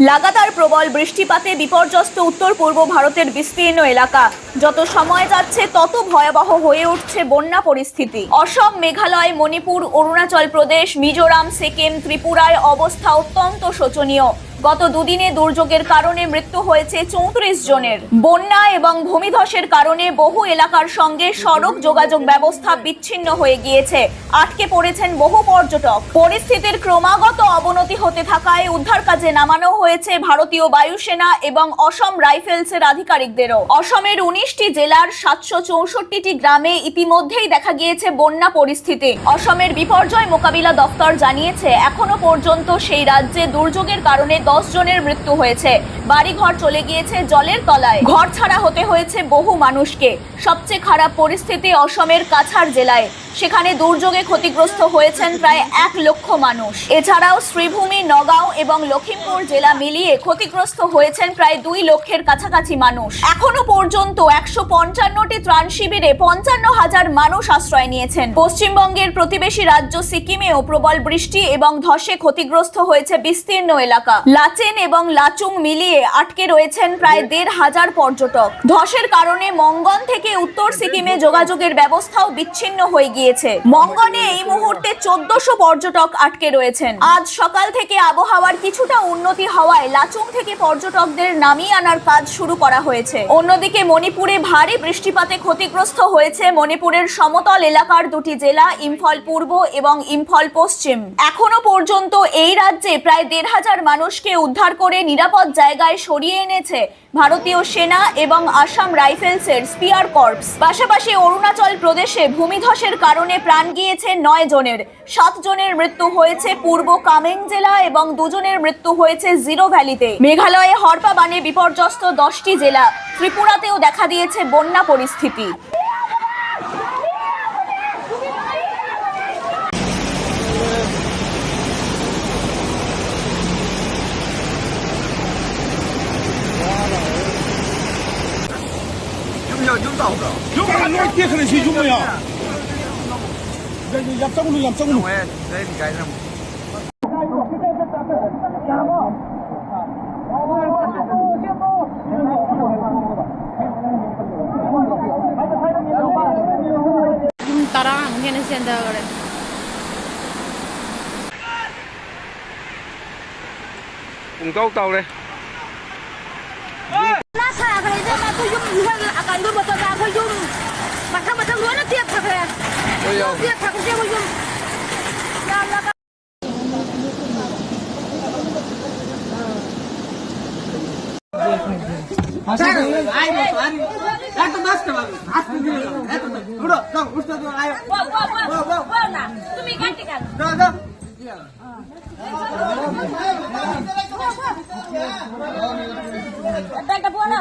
লাগাতার প্রবল বৃষ্টিপাতে বিপর্যস্ত উত্তর পূর্ব ভারতের বিস্তীর্ণ এলাকা। যত সময় যাচ্ছে, তত ভয়াবহ হয়ে উঠছে বন্যা পরিস্থিতি। অসম, মেঘালয়, মণিপুর, অরুণাচল প্রদেশ, মিজোরাম, সিকিম, ত্রিপুরায় অবস্থা অত্যন্ত শোচনীয়। গত দুদিনে দুর্যোগের কারণে মৃত্যু হয়েছে চৌত্রিশ জনের। বন্যা এবং ভূমিধসের কারণে বহু এলাকার সঙ্গে সড়ক যোগাযোগ ব্যবস্থা বিচ্ছিন্ন হয়ে গিয়েছে। আটকে পড়েছেন বহু পর্যটক। পরিস্থিতির ক্রমাগত অবনতি হতে থাকায় উদ্ধার কাজে নামানো হয়েছে ভারতীয় বায়ুসেনা এবং অসম রাইফেলসের আধিকারিকদেরও। অসমের উনিশটি জেলার সাতশো চৌষট্টিটি গ্রামে ইতিমধ্যেই দেখা গিয়েছে বন্যা পরিস্থিতি। অসমের বিপর্যয় মোকাবিলা দফতর জানিয়েছে, এখনও পর্যন্ত সেই রাজ্যে দুর্যোগের কারণে দশ জনের মৃত্যু হয়েছে। বাড়িঘর চলে গিয়েছে জলের তলায়। ঘর ছাড়া হতে হয়েছে বহু মানুষকে। সবচেয়ে খারাপ পরিস্থিতি অসমের কাছাড় জেলায়। সেখানে দুর্যোগে ক্ষতিগ্রস্ত হয়েছেন প্রায় এক লক্ষ মানুষ। এছাড়াও শ্রীভূমি, নগাঁও এবং লখিমপুর জেলা মিলিয়ে ক্ষতিগ্রস্ত হয়েছেন প্রায় দুই লক্ষের কাছাকাছি মানুষ। এখনও পর্যন্ত একশো পঞ্চান্নটি ত্রাণ শিবিরে পঞ্চান্ন হাজার মানুষ আশ্রয় নিয়েছেন। পশ্চিমবঙ্গের প্রতিবেশী রাজ্য সিকিমেও প্রবল বৃষ্টি এবং ধসে ক্ষতিগ্রস্ত হয়েছে বিস্তীর্ণ এলাকা। লাচেন এবং লাচুং মিলিয়ে আটকে রয়েছেন প্রায় দেড় হাজার পর্যটক। ধসের কারণে মঙ্গন থেকে উত্তর সিকিমে যোগাযোগের ব্যবস্থাও বিচ্ছিন্ন হয়ে গিয়েছে। মঙ্গনে এই মুহূর্তে চোদ্দশো পর্যটক আটকে রয়েছেন। আজ সকাল থেকে আবহাওয়ার কিছুটা উন্নতি হওয়ায় লাচুং থেকে পর্যটকদের নামিয়ে আনার কাজ শুরু করা হয়েছে। অন্যদিকে মণিপুরে ভারী বৃষ্টিপাতে ক্ষতিগ্রস্ত হয়েছে মণিপুরের সমতল এলাকার দুটি জেলা, ইম্ফল পূর্ব এবং ইম্ফল পশ্চিম। এখনও পর্যন্ত এই রাজ্যে প্রায় দেড় হাজার মানুষকে উদ্ধার করে নিরাপদ জায়গায় সরিয়ে এনেছে ভারতীয় সেনা এবং আসাম রাইফেলসের স্পিয়ার কর্পস। পাশাপাশি অরুণাচল প্রদেশে ভূমিধসের কারণে প্রাণ গিয়েছে নয় জনের। সাত জনের মৃত্যু হয়েছে পূর্ব কামেং জেলা এবং দুজনের মৃত্যু হয়েছে জিরো ভ্যালিতে। মেঘালয়ে হরপা বানে বিপর্যস্ত দশটি জেলা। ত্রিপুরাতেও দেখা দিয়েছে বন্যা পরিস্থিতি। এখানে চিন্তা করে cùng câu tàu đây nó তুমি বলো